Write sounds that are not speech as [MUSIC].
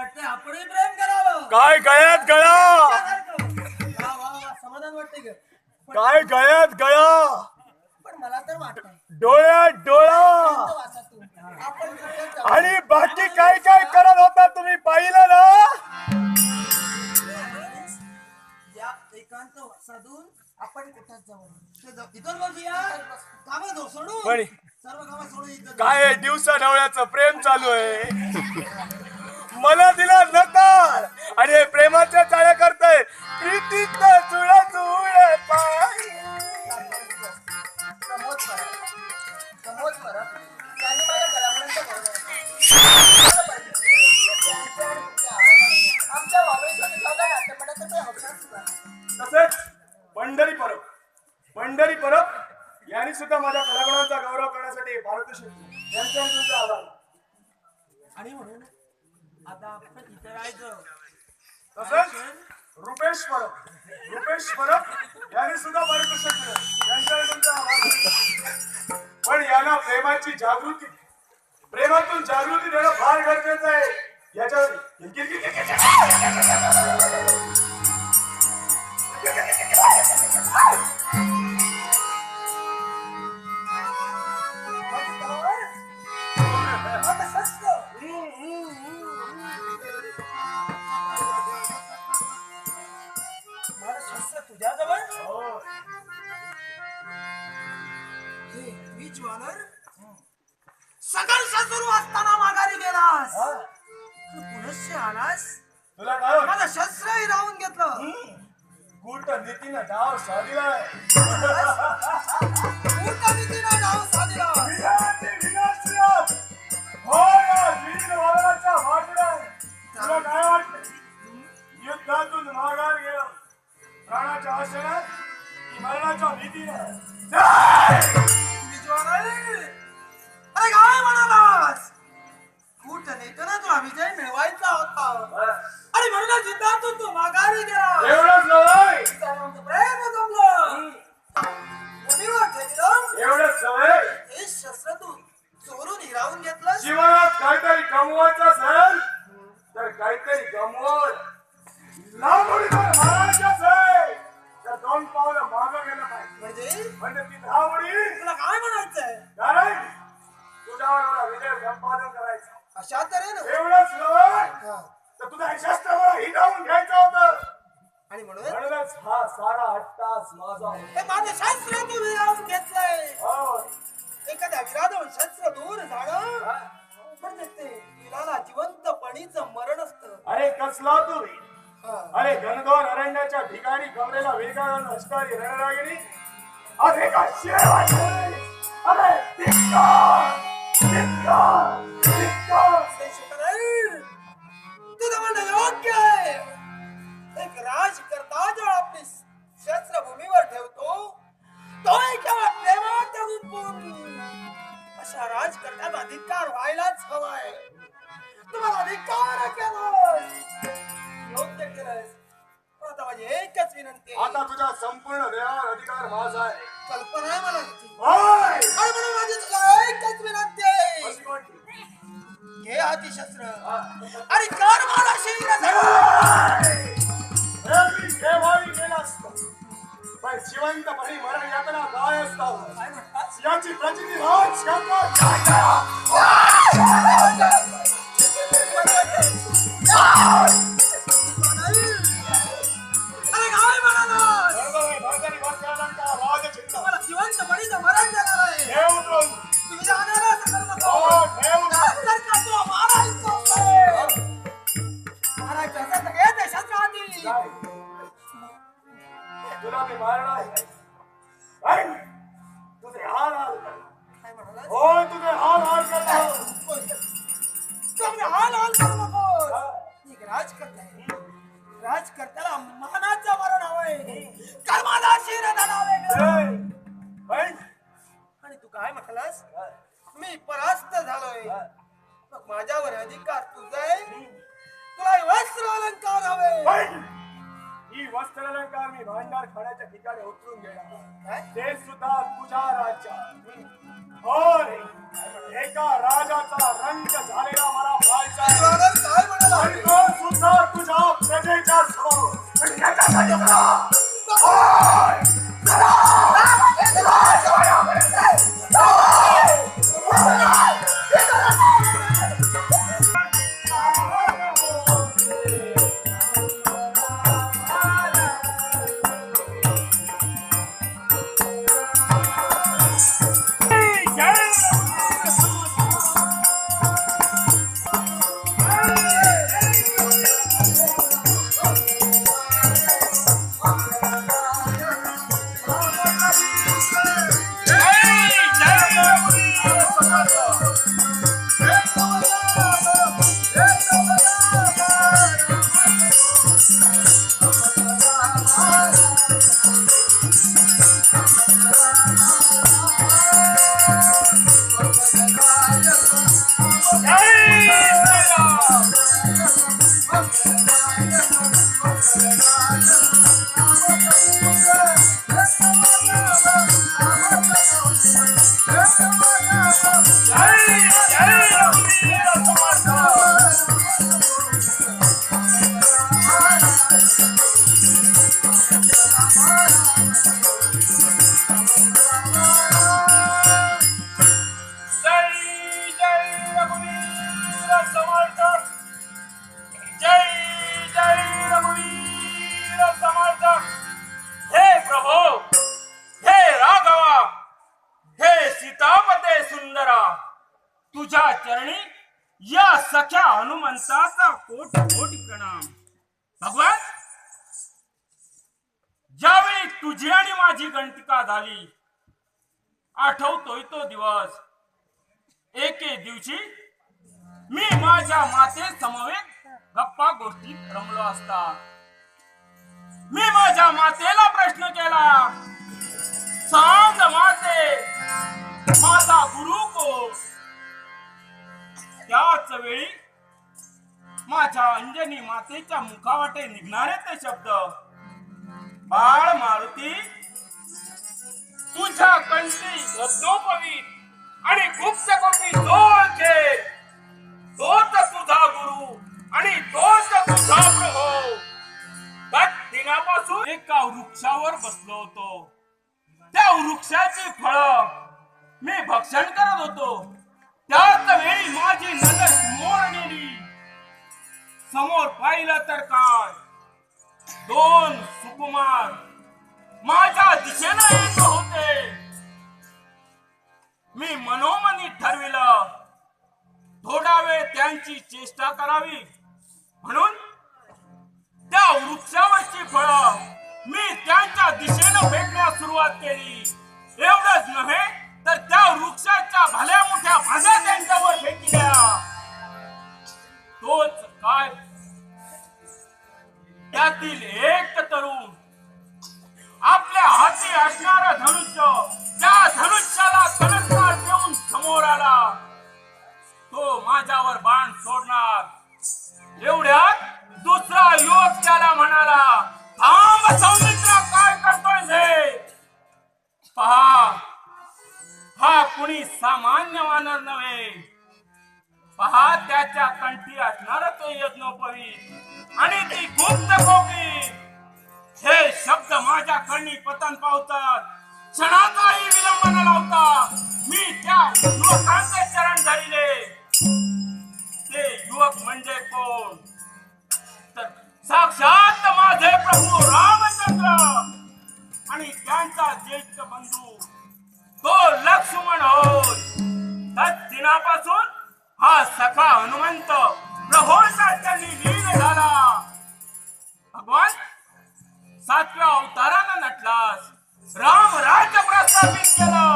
वाटतंय आपणही प्रेम करावं. काय गळ्यात गळा? वा, वा, वा, समाधान वाटतंय ग. काय गळ्यात गळा? पण मला तर वाटतंय. डोळ्यात डोळा. वासातून आपण कुठे जाऊ? आणि बाकी काय काय करत होता तुम्ही पाहिलं ना? या एकांत वासातून आपण कुठे जाऊ. ते जाऊ. इथून बघूया कामं धो- सोडून. पण- सर्व कामं सोडून इथं जाऊ. काय दिवसा ढवळ्याचं प्रेम चालू आहे. मला दिला नकार. आणि हे प्रेमाच्या चाळ्या करताय प्रीतीत चुळा चुळ पाय तसेच पंढरी परब. पंढरी परब यांनी सुद्धा माझ्या कलागुणांचा गौरव करण्यासाठी भारत शेट्टी यांच्या आभार. आणि म्हणून आता आपण इथे राहायचं तसेच रुपेश परब रुपेश परब यांनी सुद्धा यांच्या तुमचा आभार पण यांना प्रेमाची जागृती प्रेमातून जागृती देणं फार गरजेचं आहे याच्या आता हे वीज वानर संघर्ष सुरू असताना माघारी गेलास. तू पुनश्च आलास? तुला काय वाटतं? माझं शस्त्रही राहून घेतलं. गुट नीतीनं डाव साधिलाय कूटनीतीनं [LAUGHS] डाव साधला. करायचा अशा तऱ्हेनं एवढंच नव्हे हा. तर तुझा हिरावून घ्यायचं होतं आणि म्हणून म्हणूनच हा सारा अट्टास माझा होता. हे माझं शास्त्र तू विरावून घेतलंय. एखाद्या विराधावर शस्त्र दूर झालं ते वीराला जिवंतपणीचं मरण असतं अरे कसला तू वीर? हा. अरे घनघोर अरण्याच्या ठिकाणी कमरेला वेगानं असणारी रणरागिणी आज एका शेरवाची अरे धिक्कार! धिक्कार! तुझं आता माझी एकच विनंती आहे. आता तुझ्या संपूर्ण देहावर अधिकार माझा आहे. कल्पना आहे मला. माझी तुला एकच विनंती. हाती शस्त्र आणि कर मला केव्हाही केलं असतं. पण जिवंतपणी मरण यातना काय असतं याची प्रचिती तुला मी मारणार नाही. पण तुझे हाल हाल कर. काय म्हणाला? हो तुझे हाल हाल करतो तुम्ही हाल हाल करू नको. एक राजकर्ता आहे. राजकर्त्याला मानाचं मरण हवंय कर्माला शिर धरावे आणि तू काय म्हटलास मी परास्त झालोय मग माझ्यावर अधिकार तुझा आहे तुला हे वस्त्र अलंकार हवे. पण ही वस्त्र अलंकार मी भांडार खाण्याच्या ठिकाणी उतरून घेणार काय? ते सुद्धा तुझ्या राज्यात. होय. एका राजाचा रंग झालेला मला पाहायचा आहे. शिवानंद काय म्हणाला? आणि तो सुद्धा तुझ्या प्रजेच्या समोर. आणि याच्यासाठी मला- सख्या हनुमंताचा कोट कोट प्रणाम. भगवान ज्यावेळी तुझी आणि माझी गणतिका झाली आठवतोय तो दिवस. एके दिवशी मी माझ्या माते समवेत गप्पा गोष्टी रमलो असता. मी माझ्या मातेला प्रश्न केला सांग माते माझा गुरु को त्याच वेळी माझ्या अंजनी मातेच्या मुखावाटे निघणारे ते शब्द. बाळ मारुती तुझ्या कंठी रत्नोपवीत आणि गुप्त कोटी जोडचे तोच तुझा गुरु आणि तोच तुझा प्रभो. दिनापासून एका वृक्षावर बसलो होतो. त्या वृक्षाची फळ मी भक्षण करत होतो. त्याच वेळी माझी नजर समोर गेली. समोर पाहिलं तर काय? दोन सुकुमार माझ्या दिशेनं येत होते. मी मनोमनी ठरविलं. थोडा वेळ त्यांची चेष्टा करावी. म्हणून त्या वृक्षावरची फळं मी त्यांच्या दिशेनं फेकण्यास सुरुवात केली. एवढंच नव्हे तर त्या वृक्षाच्या भल्या मोठ्या भाज्या त्यांच्यावर फेकल्या. तोच काय? त्यातील एक तरुण आपल्या हाती असणारा धनुष्य त्या धनुष्याला चमत्कार देऊन समोर आला. तो माझ्यावर बाण सोडणार. एवढ्या त्याच्या कंठी असणार तो यज्ञोपवीत आणि ती गुप्त कोपी हे शब्द माझ्या कणी पतन पावतात. क्षणाचाही विलंब न लावता मी त्या युवकांचे चरण धरिले. ते युवक म्हणजे कोण? तर साक्षात माझे प्रभू रामचंद्र आणि त्यांचा ज्येष्ठ बंधू तो लक्ष्मण होय. तिनापासून हा सखा हनुमंत प्रभूंचा त्यांनी लीन झाला. भगवान सातव्या अवतारानं नटलास. राम राज्य प्रस्थापित केला.